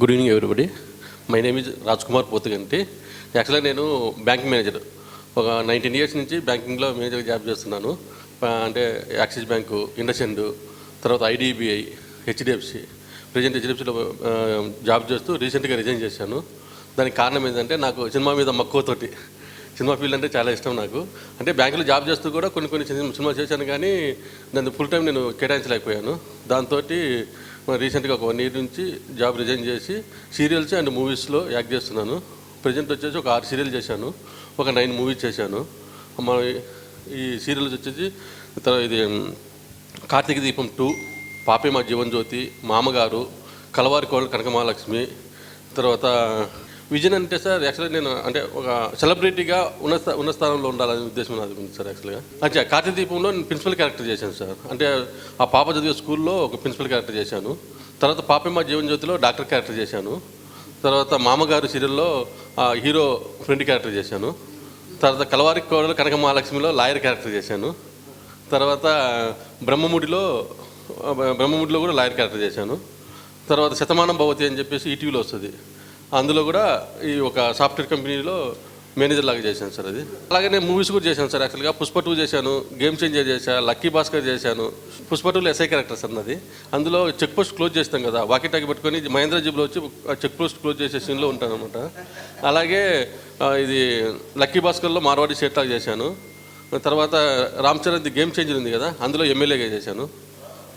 Good evening everybody my name is Raj Kumar Pothuganti యాక్చువల్గా నేను banking manager ఒక nineteen years నుంచి బ్యాంకింగ్లో మేనేజర్ జాబ్ చేస్తున్నాను. అంటే యాక్సిస్ బ్యాంకు ఇండస్ఇండ్ తర్వాత ఐడిబిఐ హెచ్డిఎఫ్సి ప్రజెంట్ హెచ్డిఎఫ్సిలో జాబ్ చేస్తూ రీసెంట్గా రిజైన్ చేశాను. దానికి కారణం ఏంటంటే నాకు సినిమా మీద మక్కువతోటి సినిమా ఫీల్డ్ అంటే చాలా ఇష్టం నాకు. అంటే బ్యాంకులో జాబ్ చేస్తూ కూడా కొన్ని కొన్ని సినిమా సినిమాలు చేశాను కానీ దాన్ని ఫుల్ టైం నేను కేటాయించలేకపోయాను. దాంతో రీసెంట్గా ఒక వన్ ఇయర్ నుంచి జాబ్ రిజైన్ చేసి సీరియల్స్ అండ్ మూవీస్లో యాక్ట్ చేస్తున్నాను. ప్రజెంట్ వచ్చేసి ఒక ఆరు సీరియల్ చేశాను. ఒక నైన్ మూవీస్ చేశాను. మన ఈ సీరియల్స్ వచ్చేసి తర్వాత ఇది కార్తీక దీపం టూ పాపే మా జీవన్ జ్యోతి మామగారు కలవారి కోళ్ళ కనకమహాలక్ష్మి తర్వాత విజన్ అంటే సార్ యాక్చువల్గా నేను అంటే ఒక సెలబ్రిటీగా ఉన్న ఉన్న స్థానంలో ఉండాలనే ఉద్దేశం నాది ఉంది సార్ యాక్చువల్గా అచ్చా కార్తీదీపంలో నేను ప్రిన్సిపల్ క్యారెక్టర్ చేశాను సార్. అంటే ఆ పాప చదివే స్కూల్లో ఒక ప్రిన్సిపల్ క్యారెక్టర్ చేశాను. తర్వాత పాపమ్మ మా జీవన్ జ్యోతిలో డాక్టర్ క్యారెక్టర్ చేశాను. తర్వాత మామగారు సీరియల్లో హీరో ఫ్రెండ్ క్యారెక్టర్ చేశాను. తర్వాత కలవారి కోడలు కనక మహాలక్ష్మిలో లాయర్ క్యారెక్టర్ చేశాను. తర్వాత బ్రహ్మముడిలో బ్రహ్మముడిలో కూడా లాయర్ క్యారెక్టర్ చేశాను. తర్వాత శతమానం భవతి అని చెప్పేసి ఈటీవీలో వస్తుంది. అందులో కూడా ఈ ఒక సాఫ్ట్వేర్ కంపెనీలో మేనేజర్ లాగా చేశాను సార్ అది. అలాగే నేను మూవీస్ కూడా చేశాను సార్. యాక్చువల్గా పుష్ప టూ చేశాను గేమ్ చేంజర్ చేశాను లక్కీ భాస్కర్ చేశాను. పుష్ప టూలో ఎస్ఐ క్యారెక్టర్స్ అన్నది అందులో చెక్ పోస్ట్ క్లోజ్ చేస్తాం కదా వాకి టాకి పెట్టుకొని మహేంద్ర జీబ్లో వచ్చి చెక్ పోస్ట్ క్లోజ్ చేసే సీన్లో ఉంటాను అనమాట అలాగే ఇది లక్కీ భాస్కర్లో మార్వాడి షేట్ లాగా చేశాను. తర్వాత Ram Charan the game changer ఉంది కదా అందులో ఎమ్మెల్యేగా చేశాను.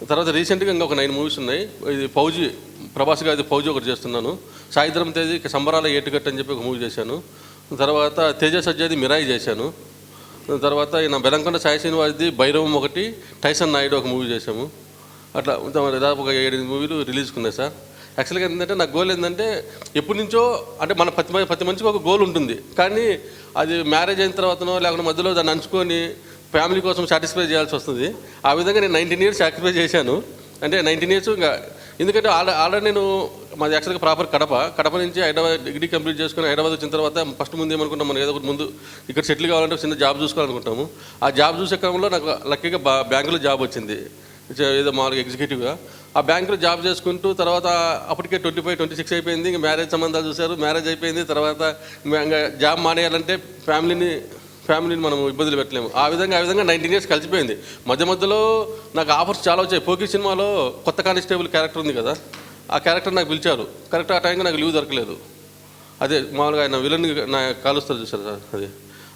తర్వాత రీసెంట్గా ఇంకా ఒక నైన్ మూవీస్ ఉన్నాయి. ఇది ఫౌజీ ప్రభాస్ గారి ఫౌజీ ఒకటి చేస్తున్నాను. సాయంత్రం తేదీ సంబరాల ఏటుగట్టు అని చెప్పి ఒక మూవీ చేశాను. తర్వాత తేజ సజ్జాది మిరాయి చేశాను. తర్వాత నా బెలంకొండ సాయి శ్రీనివాస్ది భైరవం ఒకటి టైసన్ నాయుడు ఒక మూవీ చేశాము. అట్లా దాదాపు ఒక ఏడు మూవీలు రిలీజ్కి ఉన్నాయి సార్. యాక్చువల్గా ఏంటంటే నా గోల్ ఏంటంటే ఎప్పటి నుంచో అంటే మన ప్రతి మ- ప్రతి మనిషికి ఒక గోల్ ఉంటుంది. కానీ అది మ్యారేజ్ అయిన తర్వాతనో లేకుంటే మధ్యలో దాన్ని అంచుకొని ఫ్యామిలీ కోసం సాటిస్ఫై చేయాల్సి వస్తుంది. ఆ విధంగా నేను నైన్టీన్ ఇయర్స్ సాక్రిఫై చేశాను. అంటే నైన్టీన్ ఇయర్స్ ఇంకా ఎందుకంటే ఆల్రెడీ ఆల్రెడీ నేను మాది యాక్చువల్గా ప్రాపర్ కడప. కడప నుంచి హైదరాబాద్ డిగ్రీ కంప్లీట్ చేసుకుని హైదరాబాద్ వచ్చిన తర్వాత ఫస్ట్ ముందు ఏమనుకుంటాం మనం ఏదో ఒకటి ముందు ఇక్కడ సెటిల్ కావాలంటే చిన్న జాబ్ చూసుకోవాలనుకుంటాము. ఆ జాబ్ చూసే క్రమంలో నాకు లక్కీగా బా బ్యాంకులో జాబ్ వచ్చింది. ఏదో మామూలుగా ఎగ్జిక్యూటివ్గా. ఆ బ్యాంకులో జాబ్ చేసుకుంటూ తర్వాత అప్పటికే ట్వంటీ ఫైవ్ ట్వంటీ సిక్స్ అయిపోయింది. ఇంకా మ్యారేజ్ సంబంధాలు చూశారు. మ్యారేజ్ అయిపోయింది. తర్వాత ఇంకా జాబ్ మానేయాలంటే ఫ్యామిలీని ఫ్యామిలీని మనం ఇబ్బందులు పెట్టలేము. ఆ విధంగా ఆ విధంగా నైన్టీన్ ఇయర్స్ కలిసిపోయింది. మధ్య మధ్యలో నాకు ఆఫర్స్ చాలా వచ్చాయి. పోకీ సినిమాలో కొత్త కానిస్టేబుల్ క్యారెక్టర్ ఉంది కదా ఆ క్యారెక్టర్ నాకు పిలిచారు. కరెక్ట్ ఆ టైంకి నాకు లీవ్ దొరకలేదు. అదే మామూలుగా ఆయన విలన్ నా కాలుస్తారు చూసారు సార్? అది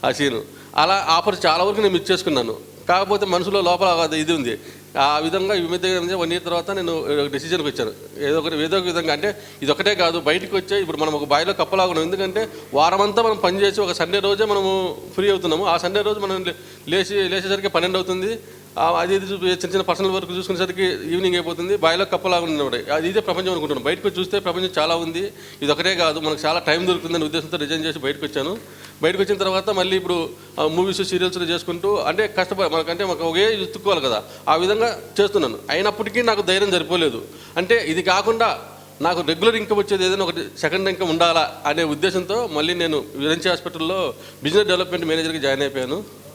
ఆ సీను అలా ఆఫర్ చాలా వరకు నేను మిస్ చేసుకున్నాను. కాకపోతే మనసులో లోపల అది ఇది ఉంది. ఆ విధంగా ఈ మధ్య వన్ ఇయర్ తర్వాత నేను డెసిషన్కి వచ్చాను. ఏదో ఒకటి ఏదో ఒక విధంగా అంటే ఇది ఒకటే కాదు బయటికి వచ్చే ఇప్పుడు మనం ఒక బాయిలో కప్పలాగున్నాం. ఎందుకంటే వారమంతా మనం పనిచేసి ఒక సండే రోజే మనము ఫ్రీ అవుతున్నాము. ఆ సండే రోజు మనం లేచి లేచేసరికి పన్నెండు అవుతుంది. అది ఇది చూ- చిన్న చిన్న పర్సనల్ వర్క్ చూసుకునేసరికి ఈవినింగ్ అయిపోతుంది. బాయిలో కప్పలాగా ఉన్నప్పుడు అది ఇదే ప్రపంచం అనుకుంటున్నాను. బయటకు చూస్తే ప్రపంచం చాలా ఉంది. ఇది ఒకటే కాదు. మనకు చాలా టైం దొరుకుతుందని ఉద్దేశంతో రిజైన్ చేసి బయటకు వచ్చాను. బయటకు వచ్చిన తర్వాత మళ్ళీ ఇప్పుడు మూవీస్ సీరియల్స్ చేసుకుంటూ అంటే కష్టపడి మనకంటే మాకు ఒకే ఎత్తుక్కోవాలి కదా. ఆ విధంగా చేస్తున్నాను. అయినప్పటికీ నాకు ధైర్యం సరిపోలేదు. అంటే ఇది కాకుండా నాకు రెగ్యులర్ ఇన్కమ్ వచ్చేది ఏదైనా ఒకటి సెకండ్ ఇన్కమ్ ఉండాలా అనే ఉద్దేశంతో మళ్ళీ నేను విరంచి హాస్పిటల్లో బిజినెస్ డెవలప్మెంట్ మేనేజర్కి జాయిన్ అయిపోయాను.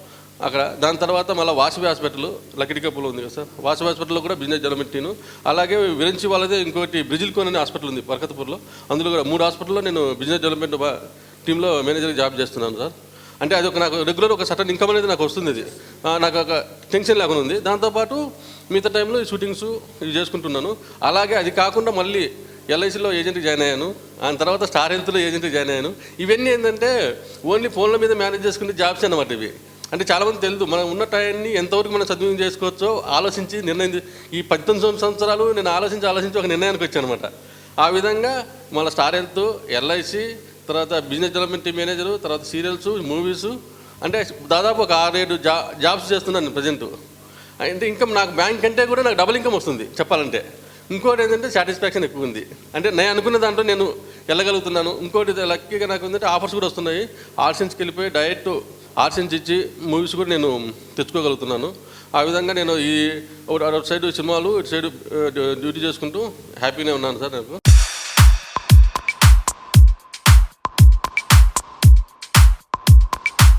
అక్కడ దాని తర్వాత మళ్ళీ వాసవి హాస్పిటల్ లకిడి ఉంది కదా సార్. వాసవి హాస్పిటల్లో కూడా బిజినెస్ డెవలప్మెంట్ టీను అలాగే విరించి వాళ్ళదే ఇంకోటి బ్రిజిల్ కోన్ అనే హాస్పిటల్ ఉంది బర్కత్పూర్లో. అందులో కూడా మూడు హాస్పిటల్లో నేను బిజినెస్ డెవలప్మెంట్ టీంలో మేనేజర్గా జాబ్ చేస్తున్నాను సార్. అంటే అది ఒక నాకు రెగ్యులర్ ఒక సటన్ ఇన్కమ్ అనేది నాకు వస్తుంది ఇది. నాకు ఒక టెన్షన్ లేకుండా ఉంది. దాంతోపాటు మిగతా టైంలో ఈ షూటింగ్స్ ఇవి చేసుకుంటున్నాను. అలాగే అది కాకుండా మళ్ళీ ఎల్ఐసిలో ఏజెంట్కి జాయిన్ అయ్యాను. ఆ తర్వాత స్టార్ హెల్త్లో ఏజెంట్కి జాయిన్ అయ్యాను. ఇవన్నీ ఏంటంటే ఓన్లీ ఫోన్ల మీద మేనేజ్ చేసుకునే జాబ్స్ అన్నమాట ఇవి. అంటే చాలామంది తెలియదు మనం ఉన్న టైంని ఎంతవరకు మనం సద్వినియోగం చేసుకోవచ్చో ఆలోచించి నిర్ణయం ఈ పద్దెనిమిది సంవత్సరాలు నేను ఆలోచించి ఆలోచించి ఒక నిర్ణయానికి వచ్చాను అనమాట ఆ విధంగా మళ్ళీ స్టార్ హెల్త్ ఎల్ఐసి తర్వాత బిజినెస్ డెవలప్మెంట్ టీమ్ మేనేజరు తర్వాత సీరియల్స్ మూవీస్ అంటే దాదాపు ఒక ఆరేడు జా జాబ్స్ చేస్తున్నాను ప్రజెంట్. అంటే ఇన్కమ్ నాకు బ్యాంక్ కంటే కూడా నాకు డబుల్ ఇన్కమ్ వస్తుంది చెప్పాలంటే. ఇంకోటి ఏంటంటే సాటిస్ఫాక్షన్ ఎక్కువ ఉంది. అంటే నేను అనుకున్న దాంట్లో నేను వెళ్ళగలుగుతున్నాను. ఇంకోటి లక్కీగా నాకు ఏంటంటే ఆఫర్స్ కూడా వస్తున్నాయి. ఆర్సెన్స్కి వెళ్ళిపోయి డైరెక్ట్ ఆర్సెన్స్ ఇచ్చి మూవీస్ కూడా నేను తెచ్చుకోగలుగుతున్నాను. ఆ విధంగా నేను ఈ ఒక అటు సైడ్ సినిమాలు ఇటు సైడ్ డ్యూటీ చేసుకుంటూ హ్యాపీనే ఉన్నాను సార్ నాకు